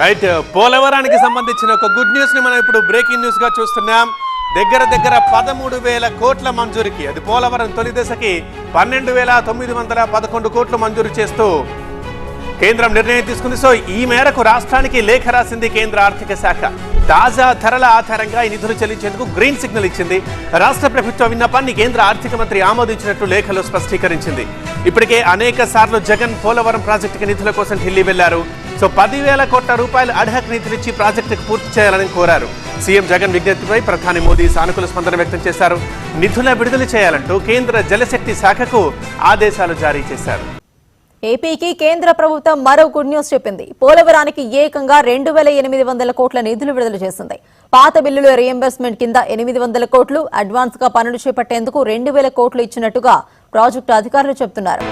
Right పోలవరానికి సంబంధించిన ఒక గుడ్ న్యూస్ని మనం ఇప్పుడు బ్రేకింగ్ న్యూస్గా చూస్తున్నాం. దగ్గర దగ్గర పదమూడు వేల కోట్ల మంజూరికి అది పోలవరం తొలి దశకి పన్నెండు వేల తొమ్మిది వందల పదకొండు కోట్లు మంజూరు చేస్తూ కేంద్రం నిర్ణయం తీసుకుంది. సో ఈ మేరకు రాష్ట్రానికి లేఖ రాసింది కేంద్ర ఆర్థిక శాఖ. తాజా ధరల ఆధారంగా ఈ నిధులు చెల్లించేందుకు గ్రీన్ సిగ్నల్ ఇచ్చింది. రాష్ట్ర ప్రభుత్వ విన్నపాన్ని కేంద్ర ఆర్థిక మంత్రి ఆమోదించినట్లు లేఖలో స్పష్టీకరించింది. ఇప్పటికే అనేక సార్లు జగన్ పోలవరం ప్రాజెక్టుకి నిధుల కోసం ఢిల్లీ వెళ్ళారు. సో పదివేల కోట్ల రూపాయలు అడ్హక్ నిధులిచ్చి ప్రాజెక్టుకు పూర్తి చేయాలని కోరారు. సీఎం జగన్ విజ్ఞప్తిపై ప్రధాని మోదీ సానుకూల స్పందన వ్యక్తం చేశారు. నిధుల విడుదల చేయాలంటూ కేంద్ర జలశక్తి శాఖకు ఆదేశాలు జారీ చేశారు. ఏపీకి కేంద్ర ప్రభుత్వం మరో గుడ్ న్యూస్ చెప్పింది. పోలవరానికి ఏకంగా రెండు వేల ఎనిమిది వందల కోట్ల నిధులు విడుదల చేసింది. పాత బిల్లుల రియంబర్స్మెంట్ కింద ఎనిమిది వందల కోట్లు అడ్వాన్స్గా పనులు చేపట్టేందుకు రెండు వేల కోట్లు ఇచ్చినట్టుగా ప్రాజెక్టు అధికారులు చెబుతున్నారు